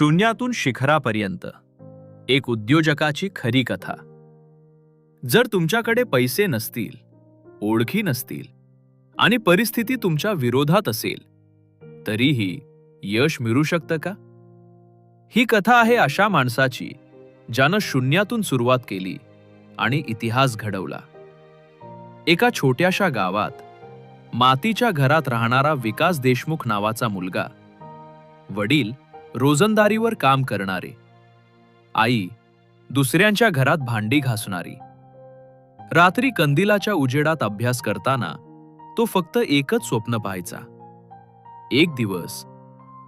शून्यातून शिखरापर्यंत. एक उद्योजकाची खरी कथा. जर तुमच्याकडे पैसे नसतील ओळखी नसतील आणि परिस्थिती तुमच्या विरोधात असेल तरीही यश मिळू शकतं का? ही कथा आहे अशा माणसाची ज्यानं शून्यातून सुरुवात केली आणि इतिहास घडवला. एका छोट्याशा गावात मातीच्या घरात राहणारा विकास देशमुख नावाचा मुलगा वडील रोजंदारीवर काम करणारे. आई दुसऱ्यांच्या घरात भांडी घासणारी. रात्री कंदिलाच्या उजेडात अभ्यास करताना तो फक्त एकच स्वप्न पाहायचा. एक दिवस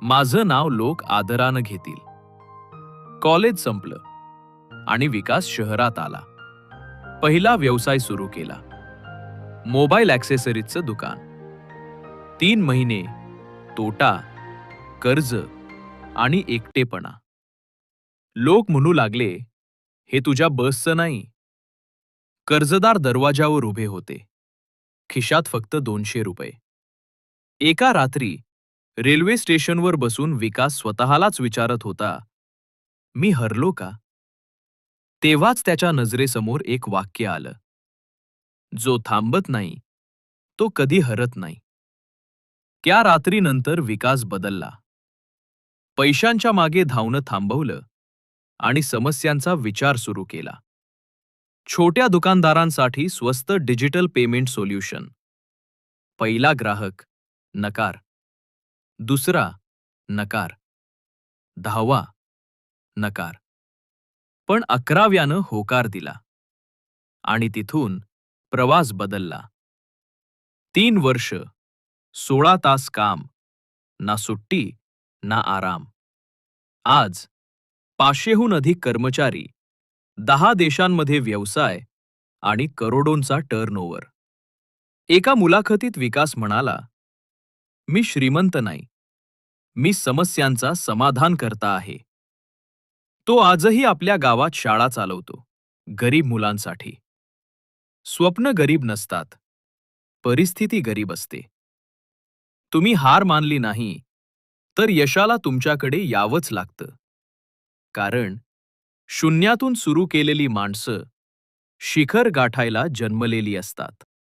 माझं नाव लोक आदरानं घेतील. कॉलेज संपलं आणि विकास शहरात आला. पहिला व्यवसाय सुरू केला. मोबाईल ॲक्सेसरीजचं दुकान. तीन महिने तोटा कर्ज आणि एकटेपणा. लोक म्हणू लागले हे तुझ्या बसचं नाही. कर्जदार दरवाजावर उभे होते. खिशात फक्त दोनशे रुपये. एका रात्री रेल्वे स्टेशनवर बसून विकास स्वतःलाच विचारत होता मी हरलो का? तेव्हाच त्याच्या नजरेसमोर एक वाक्य आलं. जो थांबत नाही तो कधी हरत नाही. त्या रात्रीनंतर विकास बदलला. पैशांच्या मागे धावणं थांबवलं आणि समस्यांचा विचार सुरू केला. छोट्या दुकानदारांसाठी स्वस्त डिजिटल पेमेंट सोल्युशन. पहिला ग्राहक नकार. दुसरा नकार. दहावा नकार. पण अकराव्यानं होकार दिला. आणि तिथून प्रवास बदलला. तीन वर्ष सोळा तास काम ना सुट्टी ना आराम. आज पाचशेहून अधिक कर्मचारी दहा देशांमध्ये व्यवसाय आणि करोडोंचा टर्नओव्हर एका मुलाखतीत विकास म्हणाला मी श्रीमंत नाही. मी समस्यांचा समाधान करता आहे. तो आजही आपल्या गावात शाळा चालवतो गरीब मुलांसाठी. स्वप्न गरीब नसतात परिस्थिती गरीब असते. तुम्ही हार मानली नाही तर यशाला तुमच्याकडे यावंच लागतं. कारण शून्यातून सुरू केलेली माणसं शिखर गाठायला जन्मलेली असतात.